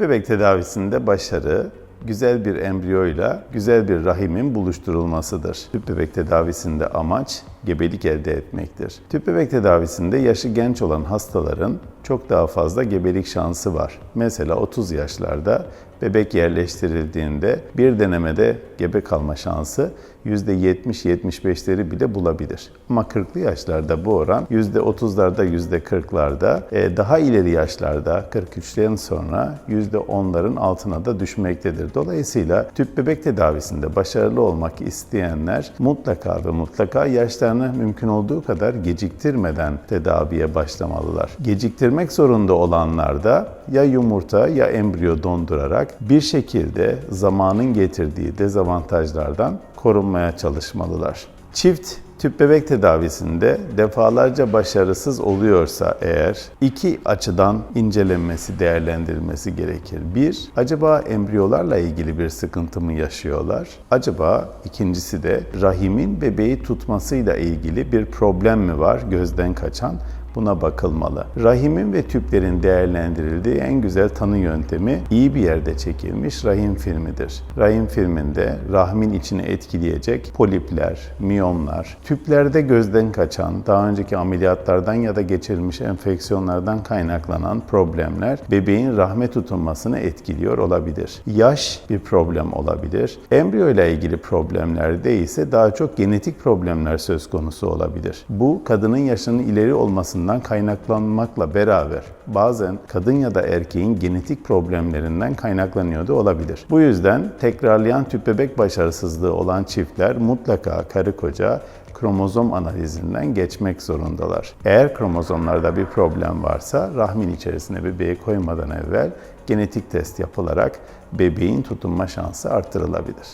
Bebek tedavisinde başarı, güzel bir embriyoyla güzel bir rahimin buluşturulmasıdır. Tüp bebek tedavisinde amaç gebelik elde etmektir. Tüp bebek tedavisinde yaşı genç olan hastaların çok daha fazla gebelik şansı var. Mesela 30 yaşlarda bebek yerleştirildiğinde bir denemede gebe kalma şansı %70-75'leri bile bulabilir. Ama 40'lı yaşlarda bu oran %30'larda, %40'larda, e, daha ileri yaşlarda 43'lerin sonra %10'ların altına da düşmektedir. Dolayısıyla tüp bebek tedavisinde başarılı olmak isteyenler mutlaka ve mutlaka yaşlarını mümkün olduğu kadar geciktirmeden tedaviye başlamalılar. Geciktirmek zorunda olanlar da ya yumurta ya embriyo dondurarak bir şekilde zamanın getirdiği dezavantajlardan korunmaya çalışmalılar. Çift tüp bebek tedavisinde defalarca başarısız oluyorsa eğer iki açıdan incelenmesi, değerlendirilmesi gerekir. Bir, acaba embriyolarla ilgili bir sıkıntı mı yaşıyorlar? Acaba ikincisi de rahimin bebeği tutmasıyla ilgili bir problem mi var gözden kaçan? Buna bakılmalı. Rahimin ve tüplerin değerlendirildiği en güzel tanı yöntemi iyi bir yerde çekilmiş rahim filmidir. Rahim filminde rahmin içini etkileyecek polipler, miyomlar, tüplerde gözden kaçan, daha önceki ameliyatlardan ya da geçirilmiş enfeksiyonlardan kaynaklanan problemler bebeğin rahme tutunmasını etkiliyor olabilir. Yaş bir problem olabilir. Embriyo ile ilgili problemlerde ise daha çok genetik problemler söz konusu olabilir. Bu kadının yaşının ileri olmasından kaynaklanmakla beraber bazen kadın ya da erkeğin genetik problemlerinden kaynaklanıyor da olabilir. Bu yüzden tekrarlayan tüp bebek başarısızlığı olan çiftler mutlaka karı koca kromozom analizinden geçmek zorundalar. Eğer kromozomlarda bir problem varsa rahmin içerisine bebeği koymadan evvel genetik test yapılarak bebeğin tutunma şansı artırılabilir.